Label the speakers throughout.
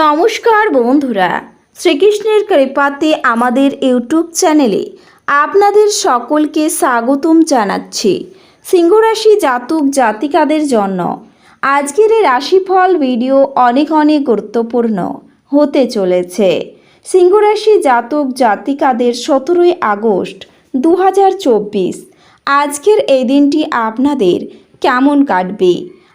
Speaker 1: নমস্কার বন্ধুরা, শ্রীকৃষ্ণের কৃপাতে আমাদের ইউটিউব চ্যানেলে আপনাদের সকলকে স্বাগতম জানাচ্ছি সিংহরাশি জাতক জাতিকাদের জন্য। আজকের এই রাশিফল ভিডিও অনেক অনেক গুরুত্বপূর্ণ হতে চলেছে। সিংহরাশি জাতক জাতিকাদের সতেরোই আগস্ট দু হাজার চব্বিশ। আজকের এই দিনটি আপনাদের কেমন কাটবে?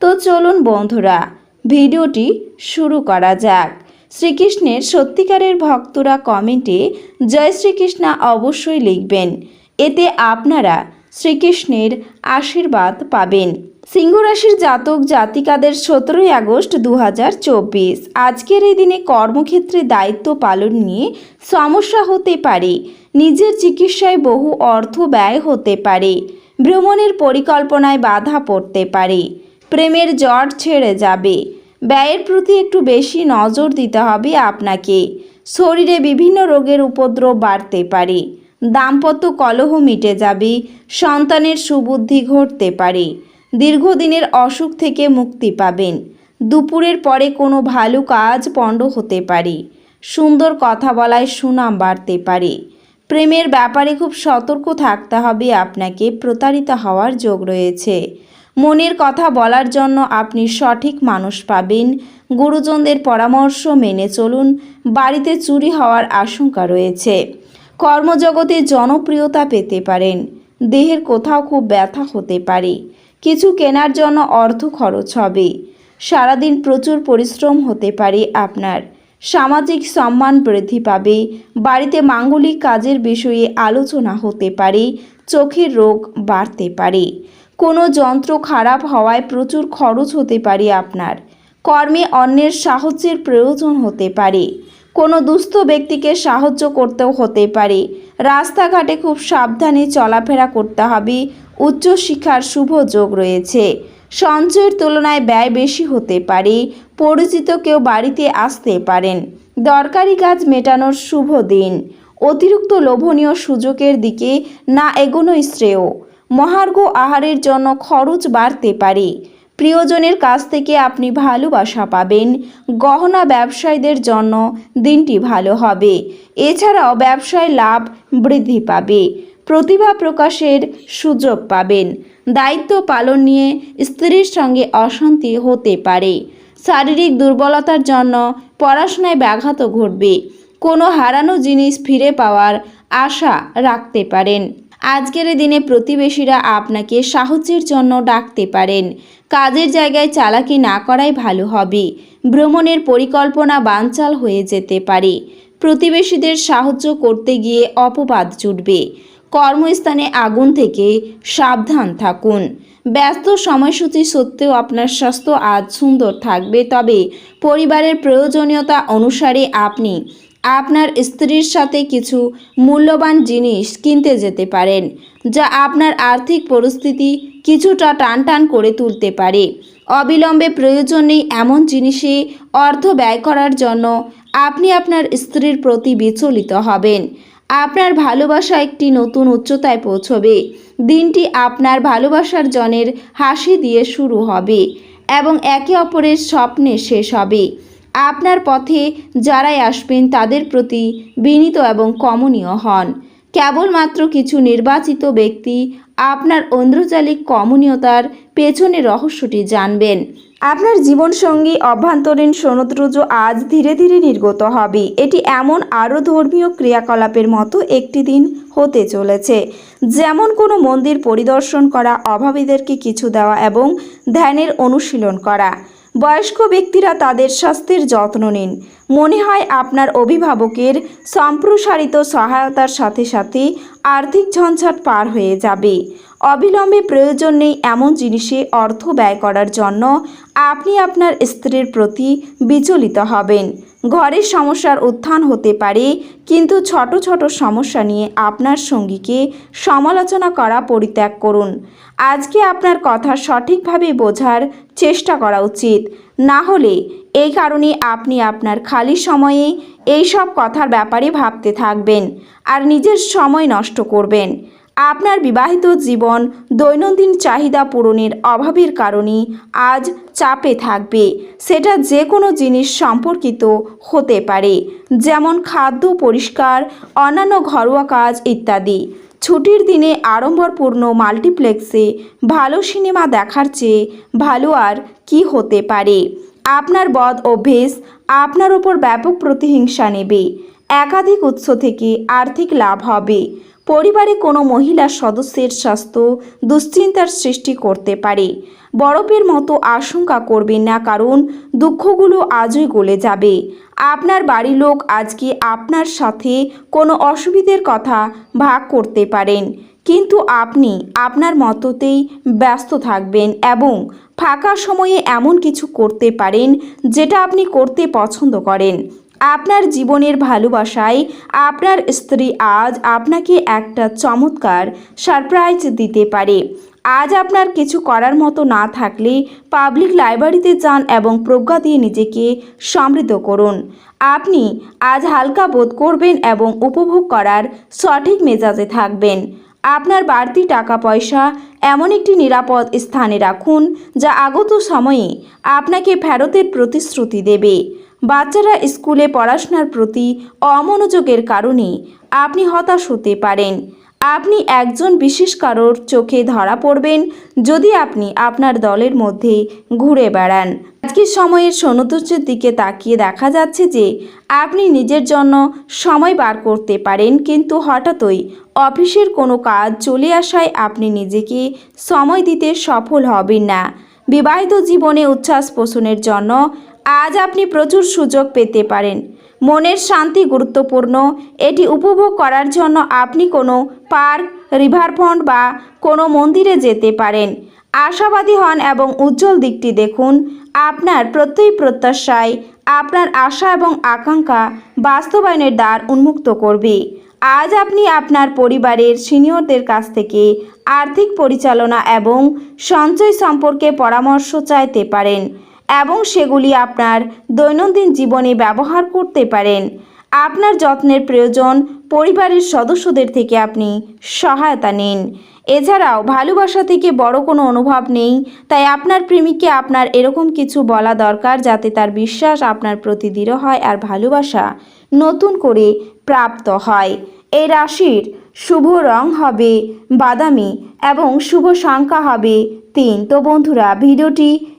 Speaker 1: তো চলুন বন্ধুরা, ভিডিওটি শুরু করা যাক। শ্রীকৃষ্ণের সত্যিকারের ভক্তরা কমেন্টে জয় শ্রীকৃষ্ণ অবশ্যই লিখবেন। এতে আপনারা শ্রীকৃষ্ণের আশীর্বাদ পাবেন। সিংহরাশির জাতক জাতিকাদের সতেরোই আগস্ট দু হাজার চব্বিশ। আজকের এই দিনে কর্মক্ষেত্রে দায়িত্ব পালন নিয়ে সমস্যা হতে পারে। নিজের চিকিৎসায় বহু অর্থ ব্যয় হতে পারে। ভ্রমণের পরিকল্পনায় বাধা পড়তে পারে। প্রেমের জট ছেড়ে যাবে। ব্যয়ের প্রতি একটু বেশি নজর দিতে হবে আপনাকে। শরীরে বিভিন্ন রোগের উপদ্রব বাড়তে পারে। দাম্পত্য কলহ মিটে যাবে। সন্তানের সুবুদ্ধি ঘটতে পারে। দীর্ঘদিনের অসুখ থেকে মুক্তি পাবেন। দুপুরের পরে কোনো ভালো কাজ পণ্ড হতে পারে। সুন্দর কথা বলায় সুনাম বাড়তে পারে। প্রেমের ব্যাপারে খুব সতর্ক থাকতে হবে আপনাকে। প্রতারিত হওয়ার যোগ রয়েছে। মনের কথা বলার জন্য আপনি সঠিক মানুষ পাবেন। গুরুজনদের পরামর্শ মেনে চলুন। বাড়িতে চুরি হওয়ার আশঙ্কা রয়েছে। কর্মজগতে জনপ্রিয়তা পেতে পারেন। দেহের কোথাও খুব ব্যথা হতে পারে। কিছু কেনার জন্য অর্থ খরচ হবে। সারাদিন প্রচুর পরিশ্রম হতে পারে আপনার। সামাজিক সম্মান বৃদ্ধি পাবে। বাড়িতে মাঙ্গলিক কাজের বিষয়ে আলোচনা হতে পারে। চোখের রোগ বাড়তে পারে। কোনো যন্ত্র খারাপ হওয়ায় প্রচুর খরচ হতে পারে আপনার। কর্মে অন্যের সাহায্যের প্রয়োজন হতে পারে। কোনো দুস্থ ব্যক্তিকে সাহায্য করতেও হতে পারে। রাস্তাঘাটে খুব সাবধানে চলাফেরা করতে হবে। উচ্চশিক্ষার শুভ যোগ রয়েছে। সঞ্চয়ের তুলনায় ব্যয় বেশি হতে পারে। পরিচিত কেউ বাড়িতে আসতে পারেন। দরকারি কাজ মেটানোর শুভ দিন। অতিরিক্ত লোভনীয় সুযোগের দিকে না এগোনোই শ্রেয়। মহার্ঘ আহারের জন্য খরচ বাড়তে পারে। প্রিয়জনের কাছ থেকে আপনি ভালোবাসা পাবেন। গহনা ব্যবসায়ীদের জন্য দিনটি ভালো হবে। এছাড়াও ব্যবসায় লাভ বৃদ্ধি পাবে। প্রতিভা প্রকাশের সুযোগ পাবেন। দায়িত্ব পালন নিয়ে স্ত্রীর সঙ্গে অশান্তি হতে পারে। শারীরিক দুর্বলতার জন্য পড়াশোনায় ব্যাঘাত ঘটবে। কোনো হারানো জিনিস ফিরে পাওয়ার আশা রাখতে পারেন। আজকের দিনে প্রতিবেশীরা আপনাকে সাহায্যের জন্য ডাকতে পারেন। কাজের জায়গায় চালাকি না করাই ভালো হবে। ভ্রমণের পরিকল্পনা বানচাল হয়ে যেতে পারে। প্রতিবেশীদের সাহায্য করতে গিয়ে অপবাদ জুটবে। কর্মস্থানে আগুন থেকে সাবধান থাকুন। ব্যস্ত সময়সূচি সত্ত্বেও আপনার স্বাস্থ্য আজ সুন্দর থাকবে, তবে পরিবারের প্রয়োজনীয়তা অনুসারে আপনি আপনার স্ত্রীর সাথে কিছু মূল্যবান জিনিস কিনতে যেতে পারেন, যা আপনার আর্থিক পরিস্থিতি কিছুটা টানটান করে তুলতে পারে। অবিলম্বে প্রয়োজন এমন জিনিসে অর্থ ব্যয় করার জন্য আপনি আপনার স্ত্রীর প্রতি বিচলিত হবেন। আপনার ভালোবাসা একটি নতুন উচ্চতায় পৌঁছবে। দিনটি আপনার ভালোবাসার জনের হাসি দিয়ে শুরু হবে এবং একে অপরের স্বপ্নে শেষ হবে। আপনার পথে যারাই আসবেন তাদের প্রতি বিনীত এবং কমনীয় হন। কেবলমাত্র কিছু নির্বাচিত ব্যক্তি আপনার ঐন্দ্রজালিক কমনীয়তার পেছনে রহস্যটি জানবেন। আপনার জীবনসঙ্গী অভ্যন্তরীণ সমুদ্রজ আজ ধীরে ধীরে নির্গত হবে। এটি এমন আরও ধর্মীয় ক্রিয়াকলাপের মতো একটি দিন হতে চলেছে। যেমন কোনো মন্দির পরিদর্শন করা, অভাবীদেরকে কিছু দেওয়া এবং ধ্যানের অনুশীলন করা। বয়স্ক ব্যক্তিরা তাদের স্বাস্থ্যের যত্ন নিন। মনে হয় আপনার অভিভাবকের সম্প্রসারিত সহায়তার সাথে সাথে আর্থিক ঝঞ্ঝাট পার হয়ে যাবে। অবিলম্বে প্রয়োজন নেই এমন জিনিসে অর্থ ব্যয় করার জন্য আপনি আপনার স্ত্রীর প্রতি বিচলিত হবেন। ঘরের সমস্যার উত্থান হতে পারে, কিন্তু ছোট ছোট সমস্যা নিয়ে আপনার সঙ্গীকে সমালোচনা করা পরিত্যাগ করুন। আজকে আপনার কথা সঠিকভাবে বোঝার চেষ্টা করা উচিত। না হলে এই কারণে আপনি আপনার খালি সময়ে এই সব কথার ব্যাপারে ভাবতে থাকবেন আর নিজের সময় নষ্ট করবেন। আপনার বিবাহিত জীবন দৈনন্দিন চাহিদা পূরণের অভাবের কারণে আজ চাপে থাকবে। সেটা যে কোনো জিনিস সম্পর্কিত হতে পারে, যেমন খাদ্য পরিষ্কার, অন্যান্য ঘরোয়া কাজ ইত্যাদি। ছুটির দিনে আড়ম্বরপূর্ণ মাল্টিপ্লেক্সে ভালো সিনেমা দেখার চেয়ে ভালো আর কি হতে পারে? আপনার বদ অভ্যেস আপনার ওপর ব্যাপক প্রতিহিংসা নেবে। একাধিক উৎস থেকে আর্থিক লাভ হবে। পরিবারে কোনো মহিলা সদস্যের স্বাস্থ্য দুশ্চিন্তার সৃষ্টি করতে পারে। বরফের মতো আশঙ্কা করবেন না, কারণ দুঃখগুলো আজই গলে যাবে। আপনার বাড়ির লোক আজকে আপনার সাথে কোনো অসুবিধের কথা ভাগ করতে পারেন, কিন্তু আপনি আপনার মতোতেই ব্যস্ত থাকবেন এবং ফাঁকা সময়ে এমন কিছু করতে পারেন যেটা আপনি করতে পছন্দ করেন। আপনার জীবনের ভালোবাসায় আপনার স্ত্রী আজ আপনাকে একটা চমৎকার সারপ্রাইজ দিতে পারে। আজ আপনার কিছু করার মতো না থাকলে পাবলিক লাইব্রেরিতে যান এবং প্রজ্ঞা দিয়ে নিজেকে সমৃদ্ধ করুন। আপনি আজ হালকা বোধ করবেন এবং উপভোগ করার সঠিক মেজাজে থাকবেন। আপনার বাড়তি টাকা পয়সা এমন একটি নিরাপদ স্থানে রাখুন যা আগত সময়ে আপনাকে ফেরতের প্রতিশ্রুতি দেবে। বাচ্চারা স্কুলে পড়াশোনার প্রতি অমনোযোগের কারণে আপনি হতাশ হতে পারেন। আপনি একজন বিশেষ কারোর চোখে ধরা পড়বেন যদি আপনি আপনার দলের মধ্যে ঘুরে বেড়ান। আজকের সময়ের সৌন্দর্যের দিকে তাকিয়ে দেখা যাচ্ছে যে আপনি নিজের জন্য সময় বার করতে পারেন কিন্তু হঠাৎই অফিসের কোনো কাজ চলে আসায় আপনি নিজেকে সময় দিতে সফল হবেন না। বিবাহিত জীবনে উচ্ছ্বাস পোষণের জন্য আজ আপনি প্রচুর সুযোগ পেতে পারেন। মনের শান্তি গুরুত্বপূর্ণ। এটি উপভোগ করার জন্য আপনি কোনো পার্ক, রিভারফ্রন্ট বা কোনো মন্দিরে যেতে পারেন। আশাবাদী হন এবং উজ্জ্বল দিকটি দেখুন। আপনার প্রত্যয়ী প্রত্যাশায় আপনার আশা এবং আকাঙ্ক্ষা বাস্তবায়নের দ্বার উন্মুক্ত করবে। আজ আপনি আপনার পরিবারের সিনিয়রদের কাছ থেকে আর্থিক পরিচালনা এবং সঞ্চয় সম্পর্কে পরামর্শ চাইতে পারেন। এবং সেগুলি আপনার দৈনন্দিন জীবনে ব্যবহার করতে পারেন। আপনার যত্নের প্রয়োজন পরিবারের সদস্যদের থেকে আপনি সহায়তা নিন। এছাড়াও ভালোবাসা থেকে বড় কোনো অনুভব নেই, তাই আপনার প্রেমিককে আপনার এরকম কিছু বলা দরকার যাতে তার বিশ্বাস আপনার প্রতি দৃঢ় হয় আর ভালোবাসা নতুন করে প্রাপ্ত হয়। এই রাশির শুভ রং হবে বাদামি এবং শুভ সংখ্যা হবে তিন। তো বন্ধুরা, ভিডিওটি